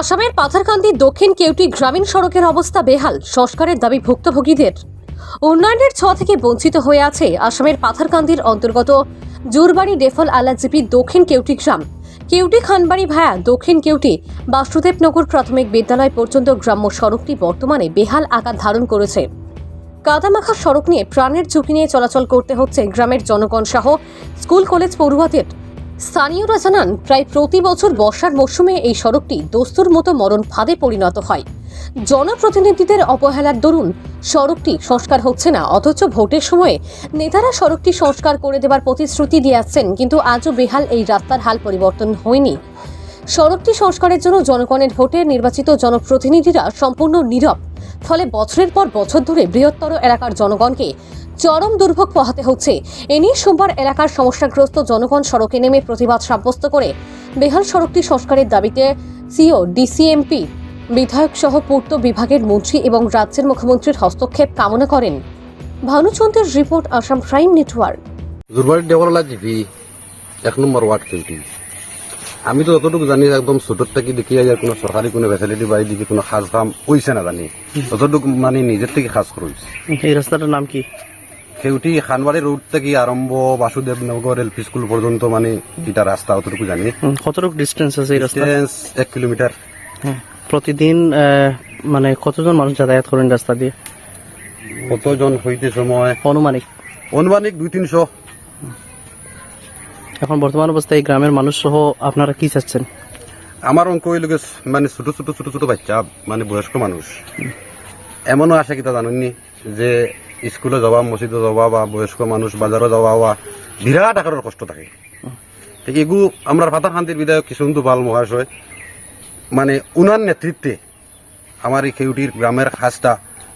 আসামের পাথারকান্দি দক্ষিণ কেউটি গ্রামীণ সড়কের অবস্থা বেহাল। সংস্কারের দাবি ভুক্তভোগীদের। উন্নয়নের ছ থেকে বঞ্চিত হয়ে আছে আসামের পাথারকান্দির অন্তর্গত জুরবাড়ি ডেফল আলাজিপি দক্ষিণ কেউটি গ্রাম। কেউটি খানবাড়ি ভায়া দক্ষিণ কেউটি বাসুদেবনগর প্রাথমিক বিদ্যালয় পর্যন্ত গ্রাম্য সড়কটি বর্তমানে বেহাল আকার ধারণ করেছে। কাদামাখা সড়ক নিয়ে প্রাণের ঝুঁকি নিয়ে চলাচল করতে হচ্ছে গ্রামের জনগণ সহ স্কুল, কলেজ, পড়ুয়াদের। স্থানীয়রা জানান, প্রায় প্রতি বছর বর্ষার মরশুমে এই সড়কটি দস্তুর মতো মরণ ফাঁদে পরিণত হয়। জনপ্রতিনিধিদের অবহেলার দরুন সড়কটি সংস্কার হচ্ছে না, অথচ ভোটের সময়ে নেতারা সড়কটি সংস্কার করে দেবার প্রতিশ্রুতি দিয়ে আসছেন, কিন্তু আজও বেহাল এই রাস্তার হাল পরিবর্তন হয়নি। সড়কটি সংস্কারের জন্য জনগণের ভোটে নির্বাচিত জনপ্রতিনিধিরা সম্পূর্ণ নীরব, ফলে বছরের পর বছর ধরে বৃহত্তর এলাকার জনগণকে চরম দুর্ভোগ পোহাতে হচ্ছে। এ নিয়ে সোমবার এলাকার সমস্যাগ্রস্ত জনগণ সড়কে নেমে প্রতিবাদ সাব্যস্ত করে। বেহাল সড়কটি সংস্কারের দাবিতে সিও ডিসিএমপি বিধায়ক সহ পূর্ত বিভাগের মন্ত্রী এবং রাজ্যের মুখ্যমন্ত্রীর হস্তক্ষেপ কামনা করেন। ভানুচন্দ্রের report Assam prime network. দুর্বাড়ি GP এক নম্বর ওয়ার্ড আমি তো যতটুকু জানি একদম ছোটোর থেকে দেখি যে কোনো সরকারি কোনো ফ্যাসিলিটি বাড়ি দিকে কোনো সাজ কাম হয়েছে না জানি ততটুকু মানে নিজের থেকে সাজ করেছে এই রাস্তাটার নাম কি? কেউটি খানবাড়ি রোড থেকে আরম্ভ বাসুদেবনগর এল পি স্কুল পর্যন্ত মানে এটা রাস্তা অতটুকু জানি। কতটুকু ডিস্টেন্স আছে এই রাস্তা এক কিলোমিটার প্রতিদিন মানে কতজন মানুষ যাতায়াত করেন রাস্তা দিয়ে? কতজন হইতে সময়? অনুমানিক অনুমানিক দুই তিনশো। এখন বর্তমান অবস্থায় এই গ্রামের মানুষ সহ আপনারা কি চাচ্ছেন? আমার অঙ্ক হইল গিয়ে মানে ছোট ছোট ছোট ছোট বাচ্চা মানে বয়স্ক মানুষ। এমনও আছে কিতা জানেননি যে স্কুলে যাওয়া মসজিদে যাওয়া বা বয়স্ক মানুষ বাজারে যাওয়া বা বিরাট আকারের কষ্ট থাকে। এগু আমরা ফাতা শান্তির বিধায়ক কিষণতু পাল মহাশয় মানে উনার নেতৃত্বে আমার এই খেউটির গ্রামের খাসটা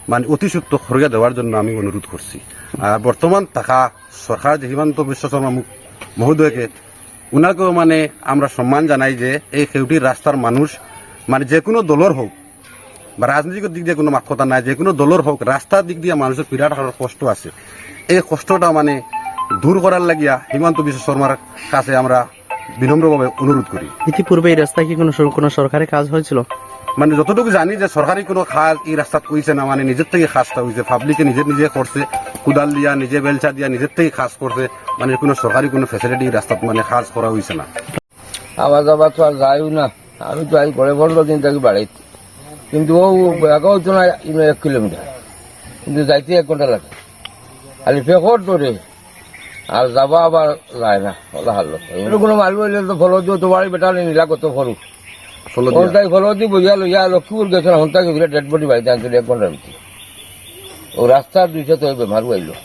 মানে অতিসুক্ত খরিয়া দেওয়ার জন্য আমি অনুরোধ করছি আর বর্তমান থাকা সরকার যে হিমন্ত বিশ্ব শর্মা মহোদয়কে উনাকেও মানে আমরা সম্মান জানাই যে এই খেউটির রাস্তার মানুষ মানে যে কোনো দলের হোক বা রাজনৈতিক দিক দিয়ে কোনো মাক্ষতা নাই যে কোনো দলের হোক রাস্তার দিক দিয়ে মানুষের বিরাট আকারের কষ্ট আছে। এই কষ্টটা মানে দূর করার লাগিয়া হিমন্ত বিশ্ব শর্মার কাছে আমরা বিনম্রভাবে অনুরোধ করি। ইতিপূর্বে এই রাস্তায় কি কোনো কোনো সরকারি কাজ হয়েছিল মানে যতটুকু জানি যে সরকারি কোনো খাস এই রাস্তাত কইছে না মানে নিজের থেকে খাসটা হয়েছে পাবলিকে নিজে নিজে করছে কুদাল দিয়া নিজে বেলচা দিয়া নিজের থেকে খাস করছে মানে কোনো সরকারি কোনো ফ্যাসিলিটি এই রাস্তাত মানে খাস করা হয়েছে না। আবার যাবার তো আর যাইও না আমি তো আজ ঘরে পনেরো দিন বাড়িতে কিন্তু ও এগাও তো না এক কিলোমিটার। কিন্তু যাইতে এক ঘণ্টা লাগে। খালি ফেকর ধরে আর যাবা আবার যায় না ওলা হারলো কোনো মাল বললে তো ফলো দিও তোমার বেটা নিলা কত দিয়া। হন্তাই ফলো দি বুঝিয়া লইয়া লক্ষ্মীপুর গেছে না হন্তাকে ঘুরে ডেড বডি বাড়িতে আনছিল এক ঘণ্টার ভিতরে ও রাস্তার দুইশো তো বেমার আইলো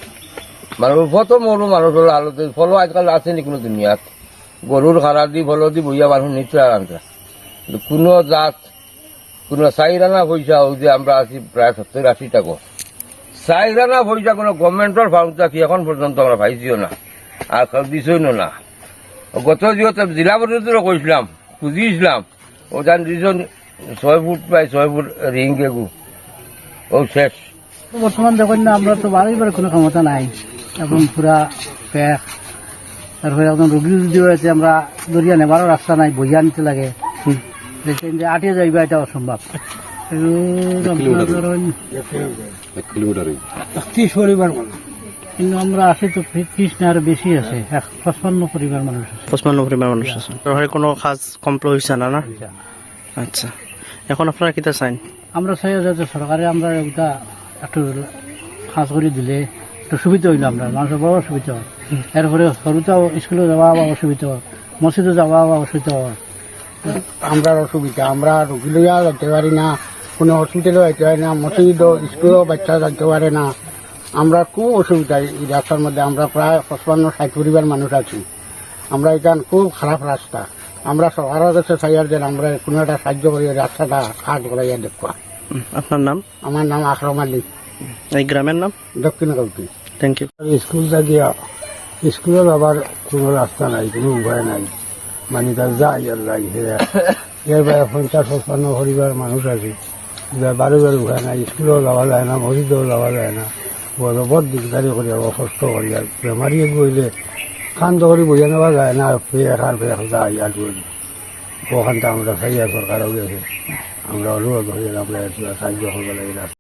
মানুষ ফটো মরু মানুষ হলো আলোতে ফলো আজকাল আসেনি কোনো দুনিয়াত। গরুর খারা দি ফলো দি বইয়া মানুষ নিশ্চয় আর আনতে। কিন্তু কোনো জাত কোনো চাইরানা পয়সা ওই যে আমরা আছি প্রায় সত্তর আশি টাকা। চাইরানা পয়সা কোনো গভর্নমেন্টের ফাউন্ডটা কি এখন পর্যন্ত আমরা পাইছিও না। আর কেউ দিছই না। গত যিহেতু জেলা পরিষদেরও কইছিলাম খুঁজিছিলাম ওখান দিছন ছয় ফুট বাই ছয় ফুট রিং গেগু ও শেষ। বর্তমান দেখুন না, আমরা তো বাড়িবার কোনো ক্ষমতা নাই। এখন পুরা প্যাক তারপরে এখন রুগী যদিও আছে, আমরা দরিয়া নেবারও রাস্তা নাই বইয়া নিতে লাগে। দেখছেন যে আটিয়ে এটা অসম্ভব। ত্রিশ পরিবার মানুষ। কিন্তু আমরা আছি তো ত্রিশ না আরও বেশি আছে। এক পঁচপান্ন পরিবার মানুষ আছে। পঁচপান্ন পরিমাণ মানুষ আছে। সরকারি কোনো কাজ কমপ্লিট হয়েছে না না? আচ্ছা। এখন আপনারা কিতা চাইন? আমরা চাই যাতে সরকারে আমরা এটা একটু কাজ করে দিলে একটু সুবিধা হইল আমরা। মানুষের বড় সুবিধা হয়। এরপরে সরুতেও স্কুলে যাওয়া বা অসুবিধা হয়। মসজিদে যাওয়া অসুবিধা হয়। আমরা অসুবিধা আমরা রুগী লইয়া যেতে পারি না কোনো হসপিটালেও যেতে পারি না মসজিদও স্কুলেও বাচ্চা যেতে পারে না। আমরা খুব অসুবিধা এই রাস্তার মধ্যে আমরা প্রায় পঁচপান্ন ষাট পরিবার মানুষ আছি। আমরা এখান খুব খারাপ রাস্তা। আমরা সরকারের কাছে চাইয়ার যে আমরা কোনো একটা সাহায্য করি রাস্তাটা কাজ করাইয়া দেখবা। আপনার নাম? আমার নাম আকরম আলী। এই গ্রামের নাম? দক্ষিণ কৌটি থ্যাংক ইউ স্কুল থাকিয়া স্কুলত আবার কোনো রাস্তা নাই কোনো উপায় নাই। মানে তার যাই আর যাই এর বাইরে পঞ্চাশ পঞ্চান্ন পরিবার মানুষ আছে। বারো বারো উপায় নাই স্কুলেও যাওয়া যায় না, মসজিদেও যাওয়া যায় না। বরফত দিগদারি করি কষ্ট করি আর বেমারি গইলে কান্দ করে বইয়া নেওয়া যায় না ফের আর ফের যায় আর ওখানটা আমরা চাই আর সরকার গেছে। আমরা অনুরোধ হয়ে আমরা সাহায্য করব লাগে।